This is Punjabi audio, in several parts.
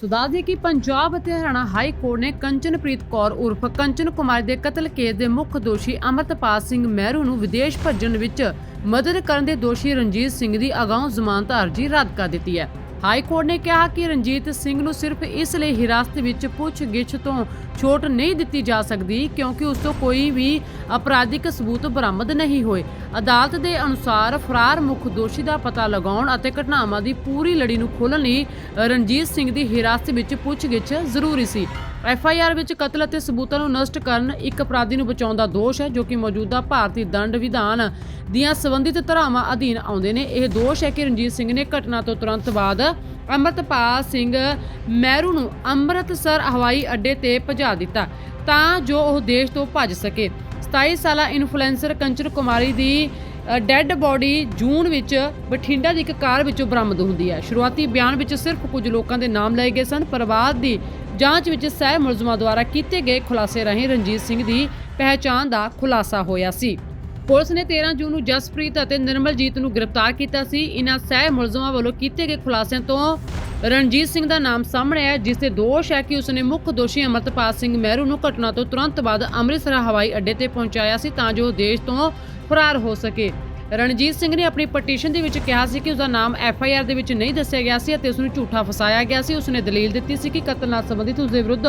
ਸੁਦਾਸ ਹੈ ਕਿ ਪੰਜਾਬ ਅਤੇ ਹਰਿਆਣਾ ਹਾਈ ਕੋਰਟ ਨੇ ਕੰਚਨਪ੍ਰੀਤ ਕੌਰ ਉਰਫ ਕੰਚਨ ਕੁਮਾਰੀ ਦੇ ਕਤਲ ਕੇਸ ਦੇ ਮੁੱਖ ਦੋਸ਼ੀ ਅਮਰਤਪਾਲ ਸਿੰਘ ਮਹਿਰੂ ਨੂੰ ਵਿਦੇਸ਼ ਭੇਜਣ ਵਿੱਚ ਮਦਦ ਕਰਨ ਦੇ ਦੋਸ਼ੀ ਰਣਜੀਤ ਸਿੰਘ ਦੀ ਅਗਾਊਂ ਜ਼ਮਾਨਤ ਅਰਜ਼ੀ ਰੱਦ ਕਰ ਦਿੱਤੀ ਹੈ। ਹਾਈ ਕੋਰਟ ਨੇ ਕਿਹਾ ਕਿ ਰਣਜੀਤ ਸਿੰਘ ਨੂੰ ਸਿਰਫ ਇਸ ਲਈ ਹਿਰਾਸਤ ਵਿੱਚ ਪੁੱਛਗਿੱਛ ਤੋਂ ਛੋਟ ਨਹੀਂ ਦਿੱਤੀ ਜਾ ਸਕਦੀ, ਕਿਉਂਕਿ ਉਸ ਤੋਂ ਕੋਈ ਵੀ ਅਪਰਾਧਿਕ ਸਬੂਤ ਬਰਾਮਦ ਨਹੀਂ ਹੋਏ। ਅਦਾਲਤ ਦੇ ਅਨੁਸਾਰ ਫਰਾਰ ਮੁੱਖ ਦੋਸ਼ੀ ਦਾ ਪਤਾ ਲਗਾਉਣ ਅਤੇ ਘਟਨਾਵਾਂ ਦੀ ਪੂਰੀ ਲੜੀ ਨੂੰ ਖੋਲ੍ਹਣ ਲਈ ਰਣਜੀਤ ਸਿੰਘ ਦੀ ਹਿਰਾਸਤ ਵਿੱਚ ਪੁੱਛਗਿੱਛ ਜ਼ਰੂਰੀ ਸੀ। ਐਫ ਆਈ ਆਰ ਵਿੱਚ ਕਤਲ ਅਤੇ ਸਬੂਤਾਂ ਨੂੰ ਨਸ਼ਟ ਕਰਨ ਇੱਕ ਅਪਰਾਧੀ ਨੂੰ ਬਚਾਉਣ ਦਾ ਦੋਸ਼ ਹੈ, ਜੋ ਕਿ ਮੌਜੂਦਾ ਭਾਰਤੀ ਦੰਡ ਵਿਧਾਨ ਦੀਆਂ ਸੰਬੰਧਿਤ ਧਾਰਾਵਾਂ ਅਧੀਨ ਆਉਂਦੇ ਨੇ। ਇਹ ਦੋਸ਼ ਹੈ ਕਿ ਰਣਜੀਤ ਸਿੰਘ ਨੇ ਘਟਨਾ ਤੋਂ ਤੁਰੰਤ ਬਾਅਦ ਅੰਮ੍ਰਿਤਪਾਲ ਸਿੰਘ ਮਹਿਰੂ ਨੂੰ ਅੰਮ੍ਰਿਤਸਰ ਹਵਾਈ ਅੱਡੇ ਤੇ ਭਜਾ ਦਿੱਤਾ ਤਾਂ ਜੋ ਉਹ ਦੇਸ਼ ਤੋਂ ਭੱਜ ਸਕੇ। 27 ਸਾਲਾ ਇਨਫਲੂਐਂਸਰ ਕੰਚਨ ਕੁਮਾਰੀ ਦੀ ਡੈੱਡ ਬੋਡੀ ਜੂਨ ਵਿੱਚ ਬਠਿੰਡਾ ਦੀ ਇੱਕ ਕਾਰ ਵਿੱਚੋਂ ਬਰਾਮਦ ਹੁੰਦੀ ਹੈ। ਸ਼ੁਰੂਆਤੀ ਬਿਆਨ ਵਿੱਚ ਸਿਰਫ ਕੁਝ ਲੋਕਾਂ ਦੇ ਨਾਮ ਲਏ ਗਏ ਸਨ। ਪਰਿਵਾਰ ਦੀ ਜਾਂਚ ਵਿੱਚ ਸਹਿ ਮੁਲਜ਼ਮਾਂ ਦੁਆਰਾ ਕੀਤੇ ਗਏ ਖੁਲਾਸੇ ਰਾਹੀਂ ਰਣਜੀਤ ਸਿੰਘ ਦੀ ਪਹਿਚਾਣ ਦਾ ਖੁਲਾਸਾ ਹੋਇਆ ਸੀ। ਪੁਲਿਸ ਨੇ 13 ਜੂਨ ਨੂੰ ਜਸਪ੍ਰੀਤ ਅਤੇ ਨਿਰਮਲਜੀਤ ਨੂੰ ਗ੍ਰਿਫਤਾਰ ਕੀਤਾ ਸੀ। ਇਨ੍ਹਾਂ ਸਹਿ ਮੁਲਜ਼ਮਾਂ ਵੱਲੋਂ ਕੀਤੇ ਗਏ ਖੁਲਾਸਿਆਂ ਤੋਂ ਰਣਜੀਤ ਸਿੰਘ ਦਾ ਨਾਮ ਸਾਹਮਣੇ ਆਇਆ, ਜਿਸ ਤੇ ਦੋਸ਼ ਹੈ ਕਿ ਉਸਨੇ ਮੁੱਖ ਦੋਸ਼ੀ ਅਮਰਤਪਾਲ ਸਿੰਘ ਮਹਿਰੂ ਨੂੰ ਘਟਨਾ ਤੋਂ ਤੁਰੰਤ ਬਾਅਦ ਅੰਮ੍ਰਿਤਸਰ ਹਵਾਈ ਅੱਡੇ ਤੇ ਪਹੁੰਚਾਇਆ ਸੀ ਤਾਂ ਜੋ ਉਹ ਦੇਸ਼ ਤੋਂ ਫਰਾਰ ਹੋ ਸਕੇ। ਰਣਜੀਤ ਸਿੰਘ ਨੇ ਆਪਣੀ ਪਟੀਸ਼ਨ ਦੇ ਵਿੱਚ ਕਿਹਾ ਸੀ ਕਿ ਉਸਦਾ ਨਾਮ ਐਫ ਆਈ ਆਰ ਦੇ ਵਿੱਚ ਨਹੀਂ ਦੱਸਿਆ ਗਿਆ ਸੀ ਅਤੇ ਉਸ ਨੂੰ ਝੂਠਾ ਫਸਾਇਆ ਗਿਆ ਸੀ। ਉਸਨੇ ਦਲੀਲ ਦਿੱਤੀ ਸੀ ਕਿ ਕਤਲ ਨਾਲ ਸੰਬੰਧਿਤ ਉਸ ਦੇ ਵਿਰੁੱਧ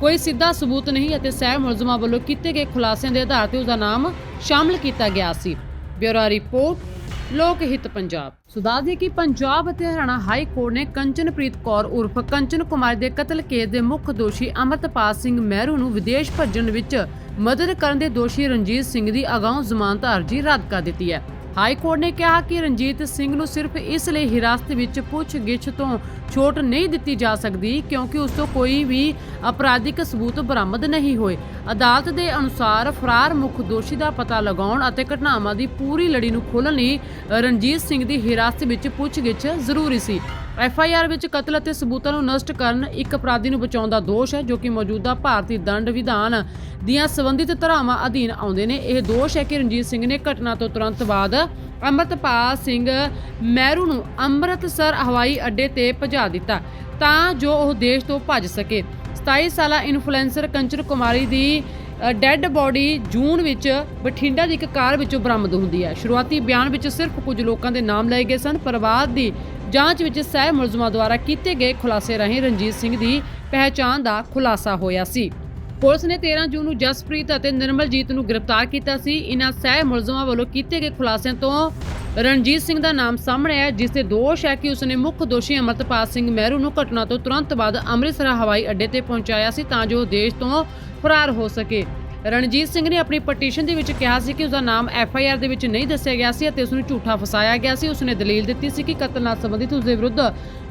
ਕੋਈ ਸਿੱਧਾ ਸਬੂਤ ਨਹੀਂ ਅਤੇ ਸਹਿ ਮੁਲਜ਼ਮਾਂ ਵੱਲੋਂ ਕੀਤੇ ਗਏ ਖੁਲਾਸਿਆਂ ਦੇ ਆਧਾਰ ਤੇ ਉਸਦਾ ਨਾਮ ਸ਼ਾਮਲ ਕੀਤਾ ਗਿਆ ਸੀ। ਬਿਊਰੋ ਰਿਪੋਰਟ ਲੋਕ ਹਿੱਤ ਪੰਜਾਬ। ਸੁਦਾਸ ਹੈ ਕਿ ਪੰਜਾਬ ਅਤੇ ਹਰਿਆਣਾ ਹਾਈ ਕੋਰਟ ਨੇ ਕੰਚਨਪ੍ਰੀਤ ਕੌਰ ਉਰਫ ਕੰਚਨ ਕੁਮਾਰੀ ਦੇ ਕਤਲ ਕੇਸ ਦੇ ਮੁੱਖ ਦੋਸ਼ੀ ਅਮਰਤਪਾਲ ਸਿੰਘ ਮਹਿਰੂ ਨੂੰ ਵਿਦੇਸ਼ ਭੇਜਣ ਵਿੱਚ ਮਦਦ ਕਰਨ ਦੇ ਦੋਸ਼ੀ ਰਣਜੀਤ ਸਿੰਘ ਦੀ ਅਗਾਊਂ ਜ਼ਮਾਨਤ ਅਰਜ਼ੀ ਰੱਦ ਕਰ ਦਿੱਤੀ ਹੈ। ਹਾਈ ਕੋਰਟ ਨੇ ਕਿਹਾ ਕਿ ਰਣਜੀਤ ਸਿੰਘ ਨੂੰ ਸਿਰਫ ਇਸ ਲਈ ਹਿਰਾਸਤ ਵਿੱਚ ਪੁੱਛਗਿੱਛ ਤੋਂ ਛੋਟ ਨਹੀਂ ਦਿੱਤੀ ਜਾ ਸਕਦੀ ਕਿਉਂਕਿ ਉਸ ਤੋਂ ਕੋਈ ਵੀ ਅਪਰਾਧਿਕ ਸਬੂਤ ਬਰਾਮਦ ਨਹੀਂ ਹੋਏ। ਅਦਾਲਤ ਦੇ ਅਨੁਸਾਰ ਫਰਾਰ ਮੁੱਖ ਦੋਸ਼ੀ ਦਾ ਪਤਾ ਲਗਾਉਣ ਅਤੇ ਘਟਨਾਵਾਂ ਦੀ ਪੂਰੀ ਲੜੀ ਨੂੰ ਖੋਲ੍ਹਣ ਲਈ ਰਣਜੀਤ ਸਿੰਘ ਦੀ ਹਿਰਾਸਤ ਵਿੱਚ ਪੁੱਛਗਿੱਛ ਜ਼ਰੂਰੀ ਸੀ। ਐਫ ਆਈ ਆਰ ਵਿੱਚ ਕਤਲ ਅਤੇ ਸਬੂਤਾਂ ਨੂੰ ਨਸ਼ਟ ਕਰਨ ਇੱਕ ਅਪਰਾਧੀ ਨੂੰ ਬਚਾਉਣ ਦਾ ਦੋਸ਼ ਹੈ, ਜੋ ਕਿ ਮੌਜੂਦਾ ਭਾਰਤੀ ਦੰਡ ਵਿਧਾਨ ਦੀਆਂ ਸੰਬੰਧਿਤ ਧਾਰਾਵਾਂ ਅਧੀਨ ਆਉਂਦੇ ਨੇ। ਇਹ ਦੋਸ਼ ਹੈ ਕਿ ਰਣਜੀਤ ਸਿੰਘ ਨੇ ਘਟਨਾ ਤੋਂ ਤੁਰੰਤ ਬਾਅਦ ਅੰਮ੍ਰਿਤਪਾਲ ਸਿੰਘ ਮਹਿਰੂ ਨੂੰ ਅੰਮ੍ਰਿਤਸਰ ਹਵਾਈ ਅੱਡੇ ਤੇ ਭਜਾ ਦਿੱਤਾ ਤਾਂ ਜੋ ਉਹ ਦੇਸ਼ ਤੋਂ ਭੱਜ ਸਕੇ। 27 ਸਾਲਾ ਇਨਫਲੂਐਂਸਰ ਕੰਚਨ ਕੁਮਾਰੀ ਦੀ ਡੈੱਡ ਬੋਡੀ ਜੂਨ ਵਿੱਚ ਬਠਿੰਡਾ ਦੀ ਇੱਕ ਕਾਰ ਵਿੱਚੋਂ ਬਰਾਮਦ ਹੁੰਦੀ ਹੈ। ਸ਼ੁਰੂਆਤੀ ਬਿਆਨ ਵਿੱਚ ਸਿਰਫ ਕੁਝ ਲੋਕਾਂ ਦੇ ਨਾਮ ਲਏ ਗਏ ਸਨ। ਪਰਿਵਾਰ ਦੀ ਜਾਂਚ ਵਿੱਚ ਸਹਿ ਮੁਲਜ਼ਮਾਂ ਦੁਆਰਾ ਕੀਤੇ ਗਏ ਖੁਲਾਸੇ ਰਾਹੀਂ ਰਣਜੀਤ ਸਿੰਘ ਦੀ ਪਹਿਚਾਣ ਦਾ ਖੁਲਾਸਾ ਹੋਇਆ ਸੀ। ਪੁਲਿਸ ਨੇ 13 ਜੂਨ ਨੂੰ ਜਸਪ੍ਰੀਤ ਅਤੇ ਨਿਰਮਲਜੀਤ ਨੂੰ ਗ੍ਰਿਫਤਾਰ ਕੀਤਾ ਸੀ। ਇਨ੍ਹਾਂ ਸਹਿ ਮੁਲਜ਼ਮਾਂ ਵੱਲੋਂ ਕੀਤੇ ਗਏ ਖੁਲਾਸਿਆਂ ਤੋਂ ਰਣਜੀਤ ਸਿੰਘ ਦਾ ਨਾਮ ਸਾਹਮਣੇ ਆਇਆ, ਜਿਸ ਤੇ ਦੋਸ਼ ਹੈ ਕਿ ਉਸਨੇ ਮੁੱਖ ਦੋਸ਼ੀ ਅਮਰਤਪਾਲ ਸਿੰਘ ਮਹਿਰੂ ਨੂੰ ਘਟਨਾ ਤੋਂ ਤੁਰੰਤ ਬਾਅਦ ਅੰਮ੍ਰਿਤਸਰ ਹਵਾਈ ਅੱਡੇ ਤੇ ਪਹੁੰਚਾਇਆ ਸੀ, ਤਾਂ ਜੋ ਦੇਸ਼ ਤੋਂ ਫਰਾਰ ਹੋ ਸਕੇ। ਰਣਜੀਤ ਸਿੰਘ ਨੇ ਆਪਣੀ ਪਟੀਸ਼ਨ ਦੇ ਵਿੱਚ ਕਿਹਾ ਸੀ ਕਿ ਉਸਦਾ ਨਾਮ ਐਫ ਆਈ ਆਰ ਦੇ ਵਿੱਚ ਨਹੀਂ ਦੱਸਿਆ ਗਿਆ ਸੀ ਅਤੇ ਉਸ ਨੂੰ ਝੂਠਾ ਫਸਾਇਆ ਗਿਆ ਸੀ। ਉਸਨੇ ਦਲੀਲ ਦਿੱਤੀ ਸੀ ਕਿ ਕਤਲ ਨਾਲ ਸੰਬੰਧਿਤ ਉਸ ਦੇ ਵਿਰੁੱਧ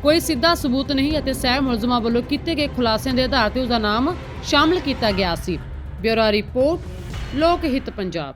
ਕੋਈ ਸਿੱਧਾ ਸਬੂਤ ਨਹੀਂ ਅਤੇ ਸਹਿ ਮੁਲਜ਼ਮਾਂ ਵੱਲੋਂ ਕੀਤੇ ਗਏ ਖੁਲਾਸਿਆਂ ਦੇ ਆਧਾਰ ਤੇ ਉਸਦਾ ਨਾਮ ਸ਼ਾਮਲ ਕੀਤਾ ਗਿਆ ਸੀ। ਬਿਊਰੋ ਰਿਪੋਰਟ, ਲੋਕ ਹਿੱਤ ਪੰਜਾਬ।